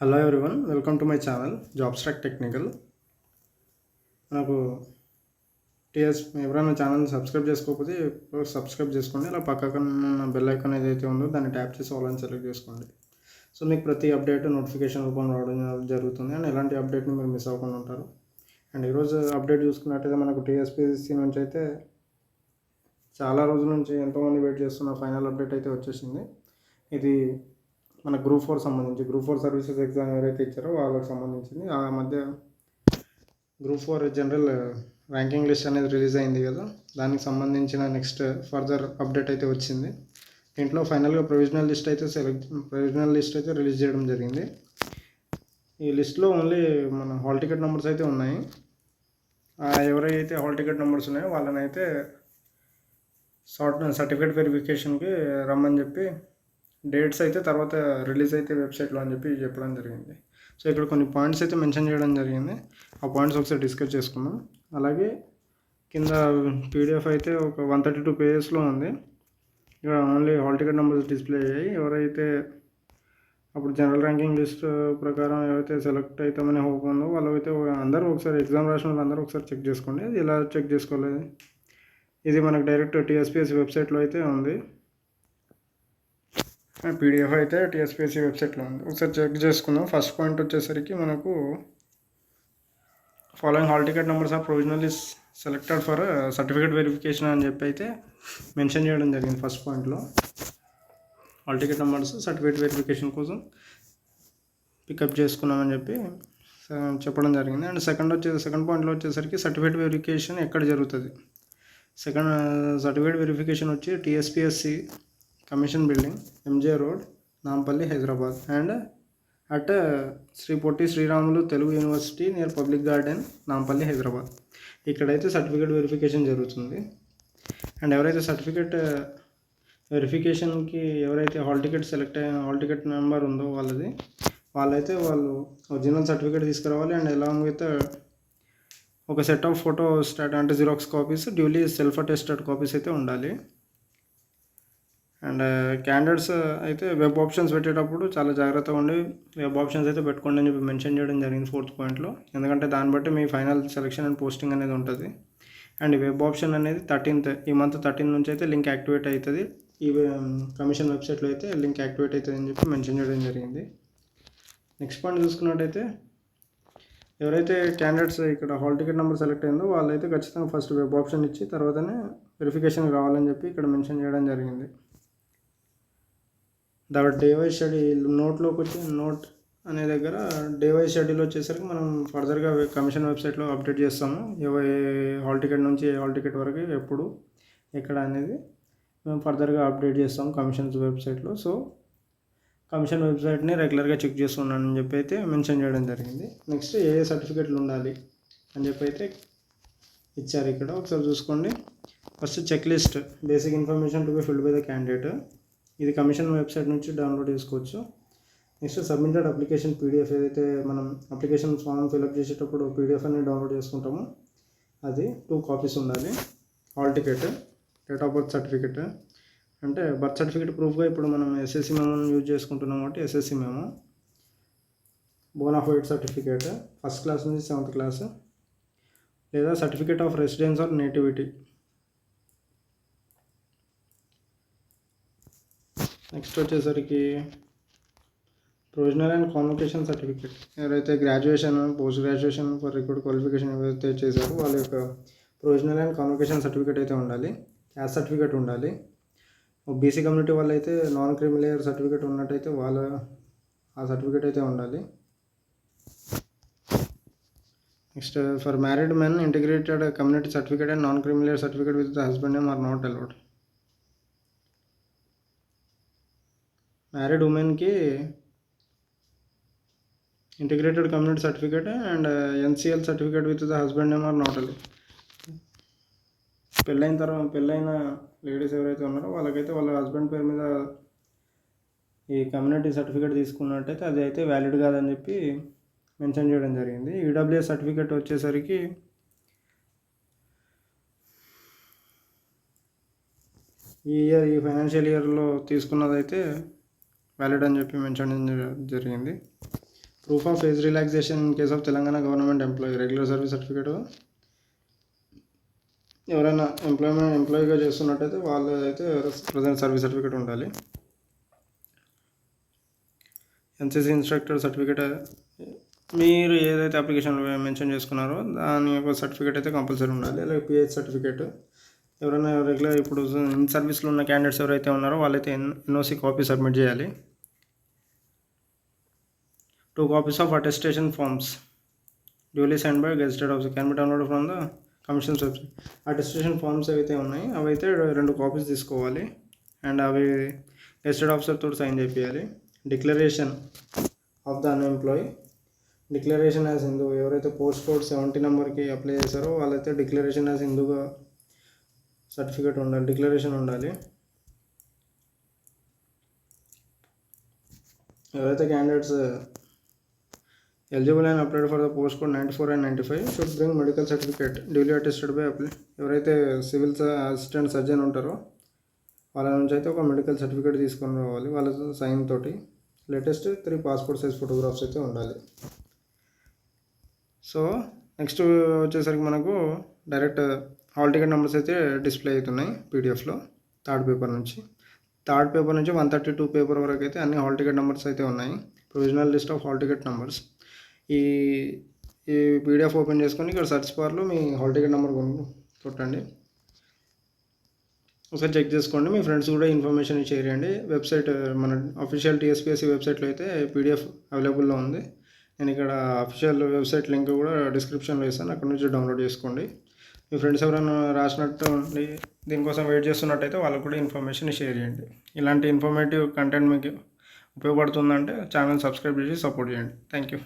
Hello everyone welcome to my channel job stack technical నాకు TS ఎవరైనా channel subscribe చేసుకోకపోతే subscribe చేసుకోండి అలా పక్కన బెల్ ఐకాన్ ఏదైతే ఉందో దాన్ని ట్యాప్ చేసి ఆల్ అని సెలెక్ట్ చేసుకోండి. సో మీకు ప్రతి అప్డేట్ నోటిఫికేషన్ రూపంలో రావడం జరుగుతుంది అండ్ ఎలాంటి అప్డేట్ని మీరు మిస్ అవ్వకుండా ఉంటారు. అండ్ ఈరోజు అప్డేట్ చూసుకున్నట్టయితే మనకు టీఎస్పీసీ నుంచి అయితే చాలా రోజుల నుంచి ఎంతోమంది వెయిట్ చేస్తున్న ఫైనల్ అప్డేట్ అయితే వచ్చేసింది. ఇది మన గ్రూప్ ఫోర్ సంబంధించి గ్రూప్ ఫోర్ సర్వీసెస్ ఎగ్జామ్ ఎవరైతే ఇచ్చారో వాళ్ళకి సంబంధించింది ఆ మధ్య group four general ranking list అనేది రిలీజ్ అయింది కదా దానికి సంబంధించిన నెక్స్ట్ ఫర్దర్ అప్డేట్ అయితే వచ్చింది. దీంట్లో ఫైనల్గా ప్రొవిజనల్ లిస్ట్ అయితే సెలెక్ట్ ప్రొవిజనల్ లిస్ట్ అయితే రిలీజ్ చేయడం జరిగింది. ఈ లిస్ట్లో ఓన్లీ మన హాల్ టికెట్ నెంబర్స్ అయితే ఉన్నాయి. ఎవరైతే హాల్ టికెట్ నెంబర్స్ ఉన్నాయో వాళ్ళనైతే సార్ట్ సర్టిఫికేట్ వెరిఫికేషన్కి రమ్మని చెప్పి డేట్స్ అయితే తర్వాత రిలీజ్ అయితే వెబ్సైట్లో అని చెప్పి చెప్పడం జరిగింది. సో ఇక్కడ కొన్ని పాయింట్స్ అయితే మెన్షన్ చేయడం జరిగింది. ఆ పాయింట్స్ ఒకసారి డిస్కస్ చేసుకుందాం. అలాగే కింద పీడిఎఫ్ అయితే ఒక వన్ థర్టీ టూ పేజెస్లో ఉంది. ఇక్కడ only hall ticket numbers display అయ్యాయి. ఎవరైతే అప్పుడు జనరల్ ర్యాంకింగ్ లిస్ట్ ప్రకారం ఎవరైతే సెలెక్ట్ అవుతామని హోప్ ఉందో వాళ్ళు అయితే అందరూ ఒకసారి ఎగ్జామ్ రాసిన వాళ్ళు అందరూ ఒకసారి చెక్ చేసుకోండి. ఇది ఎలా చెక్ చేసుకోలేదు ఇది మనకు డైరెక్ట్ టీఎస్పీఎస్ వెబ్సైట్లో అయితే ఉంది. పీడిఎఫ్ అయితే టీఎస్పీఎస్సీ వెబ్సైట్లో ఉంది. ఒకసారి చెక్ చేసుకుందాం. ఫస్ట్ పాయింట్ వచ్చేసరికి మనకు following hall ticket numbers are provisional selected for certificate verification అని చెప్పి అయితే మెన్షన్ చేయడం జరిగింది ఫస్ట్ పాయింట్లో. Hall ticket numbers certificate verification కోసం పికప్ చేసుకున్నామని చెప్పి చెప్పడం జరిగింది. అండ్ సెకండ్ వచ్చే సెకండ్ పాయింట్లో వచ్చేసరికి సర్టిఫికేట్ వెరిఫికేషన్ ఎక్కడ జరుగుతుంది? సెకండ్ సర్టిఫికేట్ వెరిఫికేషన్ వచ్చి TSPSC commission building MJ road Nampally Hyderabad. And at Shri Potti Sriramulu Telugu university near public garden Nampally Hyderabad. ఇక్కడైతే సర్టిఫికేట్ వెరిఫికేషన్ జరుగుతుంది. అండ్ ఎవరైతే సర్టిఫికేట్ వెరిఫికేషన్కి uh, ఎవరైతే హాల్ టికెట్ సెలెక్ట్ అయిన hall ticket number ఉందో వాళ్ళది వాళ్ళైతే వాళ్ళు ఒరిజినల్ సర్టిఫికేట్ తీసుకురావాలి. అండ్ ఎలాంగ్ విత్ uh, ఒక సెట్ ఆఫ్ ఫోటో స్టాట్ అంటే xerox copies duly self attested copies అయితే ఉండాలి. అండ్ క్యాండిడేట్స్ అయితే వెబ్ ఆప్షన్స్ పెట్టేటప్పుడు చాలా జాగ్రత్తగా ఉండి వెబ్ ఆప్షన్స్ అయితే పెట్టుకోండి అని చెప్పి మెన్షన్ చేయడం జరిగింది ఫోర్త్ పాయింట్లో ఎందుకంటే దాన్ని బట్టి మీ ఫైనల్ సెలెక్షన్ అండ్ పోస్టింగ్ అనేది ఉంటుంది. అండ్ వెబ్ ఆప్షన్ అనేది థర్టీన్త్ ఈ మంత్ థర్టీన్ నుంచి అయితే లింక్ యాక్టివేట్ అవుతుంది ఈ కమిషన్ వెబ్సైట్లో అయితే లింక్ యాక్టివేట్ అవుతుంది అని చెప్పి మెన్షన్ చేయడం జరిగింది. నెక్స్ట్ పాయింట్ చూసుకున్నట్టయితే ఎవరైతే క్యాండిడేట్స్ ఇక్కడ హాల్ టికెట్ నెంబర్ సెలెక్ట్ అయిందో వాళ్ళైతే ఖచ్చితంగా ఫస్ట్ వెబ్ ఆప్షన్ ఇచ్చి తర్వాతనే వెరిఫికేషన్ కావాలని చెప్పి ఇక్కడ మెన్షన్ చేయడం జరిగింది. ద డే షెడ్యూల్ నోట్లోకి వచ్చి నోట్ అనే దగ్గర డేవై స్టడీలో షెడ్యూల్ వచ్చేసరికి మనం ఫర్దర్గా కమిషన్ వెబ్సైట్లో అప్డేట్ చేస్తాము. ఏ హాల్ టికెట్ నుంచి ఏ హాల్ టికెట్ వరకు ఎప్పుడు ఎక్కడ అనేది మేము ఫర్దర్గా అప్డేట్ చేస్తాం కమిషన్స్ వెబ్సైట్లో. సో కమిషన్ వెబ్సైట్ని రెగ్యులర్గా చెక్ చేస్తున్నానని చెప్పి అయితే మెన్షన్ చేయడం జరిగింది. నెక్స్ట్ ఏ ఏ సర్టిఫికేట్లు ఉండాలి అని చెప్పి అయితే ఇచ్చారు ఇక్కడ. ఒకసారి చూసుకోండి. First check list basic information to be filled by the candidate. ఇది కమిషన్ వెబ్సైట్ నుంచి డౌన్లోడ్ చేసుకోవచ్చు. నెక్స్ట్ సబ్మిటెడ్ అప్లికేషన్ పీడిఎఫ్ ఏదైతే మనం అప్లికేషన్ ఫామ్ ఫిల్అప్ చేసేటప్పుడు పీడిఎఫ్ అనేది డౌన్లోడ్ చేసుకుంటామో అది టూ కాపీస్ ఉండాలి. Hall ticket date of birth certificate అంటే బర్త్ సర్టిఫికేట్ ప్రూఫ్గా ఇప్పుడు మనం ఎస్ఎస్సి మెమోని యూజ్ చేసుకుంటున్నాం కాబట్టి SSC memo bonafide certificate first class నుంచి సెవెంత్ క్లాస్ లేదా certificate of residence or nativity next వచ్చేసరికి ప్రొవిజనల్ అండ్ కాన్వకేషన్ సర్టిఫికేట్ ఎవరైతే graduation post graduation for record qualification ఎవరైతే చేశారో వాళ్ళ యొక్క ప్రొవిజనల్ అండ్ కాన్వకేషన్ సర్టిఫికేట్ అయితే ఉండాలి. క్యాస్ట్ సర్టిఫికేట్ ఉండాలి. బీసీ కమ్యూనిటీ వాళ్ళైతే నాన్ క్రిమిలేయర్ సర్టిఫికేట్ ఉన్నట్టయితే వాళ్ళ ఆ సర్టిఫికేట్ అయితే ఉండాలి. Next for married men integrated community certificate and non creamy layer certificate with the husband name are not allowed married ఉమెన్కి integrated community certificate and NCL certificate with the husband name are not పెళ్ళైన తర్వాత పెళ్ళైన ladies ఎవరైతే ఉన్నారో వాళ్ళకైతే వాళ్ళ husband పేరు మీద ఈ కమ్యూనిటీ సర్టిఫికేట్ తీసుకున్నట్టయితే అది అయితే వ్యాలిడ్ కాదని చెప్పి మెన్షన్ చేయడం జరిగింది. ఈడబ్ల్యూఎస్ సర్టిఫికేట్ వచ్చేసరికి ఈ ఇయర్ ఈ ఫైనాన్షియల్ ఇయర్లో తీసుకున్నదైతే వ్యాలిడ్ అని చెప్పి మెన్షన్ జరిగింది. Proof of age relaxation in case of Telangana government employee regular service certificate ఎవరైనా ఎంప్లాయ్మెంట్ ఎంప్లాయీగా చేస్తున్నట్టయితే వాళ్ళు అయితే ప్రజెంట్ సర్వీస్ సర్టిఫికేట్ ఉండాలి. ఎన్సీసీ ఇన్స్ట్రక్టర్ సర్టిఫికేట్ మీరు ఏదైతే అప్లికేషన్లో మెన్షన్ చేసుకున్నారో దాని యొక్క సర్టిఫికేట్ అయితే కంపల్సరీ ఉండాలి. అలాగే పిహెచ్ సర్టిఫికేట్ ఎవరైనా రెగ్యులర్ ఇప్పుడు ఇన్ సర్వీస్లో ఉన్న క్యాండిడేట్స్ ఎవరైతే ఉన్నారో వాళ్ళైతే ఎన్ ఎన్ఓసి కాపీ సబ్మిట్ చేయాలి. Two copies of attestation forms duly send by gazetted officer can be download from the commission's website attestation forms ఏవైతే ఉన్నాయి అవి అయితే రెండు కాపీస్ తీసుకోవాలి. అండ్ అవి గెజిటెడ్ ఆఫీసర్ తోటి సైన్ చేయాలి declaration of the unemployee declaration as Hindu ఎవరైతే పోస్ట్ కోడ్ సెవెంటీ నెంబర్కి అప్లై చేశారో వాళ్ళైతే డిక్లరేషన్ యాజ్ హిందూగా సర్టిఫికేట్ ఉండాలి డిక్లరేషన్ ఉండాలి. ఎవరైతే candidates eligible and applied for the post code ninety four and ninety five should bring medical certificate duly attested by apply ఎవరైతే civil assistant surgeon ఉంటారో వాళ్ళ నుంచి అయితే ఒక మెడికల్ సర్టిఫికేట్ తీసుకొని రావాలి వాళ్ళ సైన్ తోటి. Latest three passport size photographs అయితే ఉండాలి. సో నెక్స్ట్ వచ్చేసరికి మనకు డైరెక్ట్ హాల్ టికెట్ నెంబర్స్ అయితే డిస్ప్లే అవుతున్నాయి పీడిఎఫ్లో థర్డ్ పేపర్ నుంచి. థర్డ్ పేపర్ నుంచి వన్ థర్టీ టూ పేపర్ వరకు అయితే అన్ని హాల్ టికెట్ నెంబర్స్ అయితే ఉన్నాయి. Provisional list of hall ticket numbers ఈ ఈ పీడిఎఫ్ ఓపెన్ చేసుకొని ఇక్కడ సర్చ్ బార్లో మీ హాల్ టికెట్ నెంబర్ కొట్టండి. ఒకసారి చెక్ చేసుకోండి. మీ ఫ్రెండ్స్ కూడా ఇన్ఫర్మేషన్ షేర్ చేయండి. వెబ్సైట్ మన అఫీషియల్ టీఎస్పీఎస్సీ వెబ్సైట్లో అయితే పీడిఎఫ్ అవైలబుల్లో ఉంది. నేను ఇక్కడ అఫీషియల్ వెబ్సైట్ లింక్ కూడా డిస్క్రిప్షన్లో ఇస్తాను అక్కడ నుంచి డౌన్లోడ్ చేసుకోండి. మీ ఫ్రెండ్స్ ఎవరైనా రాసినట్టు ఉండి దీనికోసం వెయిట్ చేస్తున్నట్టయితే వాళ్ళకు కూడా ఇన్ఫర్మేషన్ షేర్ చేయండి. ఇలాంటి ఇన్ఫర్మేటివ్ కంటెంట్ మీకు ఉపయోగపడుతుందంటే ఛానల్ సబ్స్క్రైబ్ చేసి సపోర్ట్ చేయండి. Thank you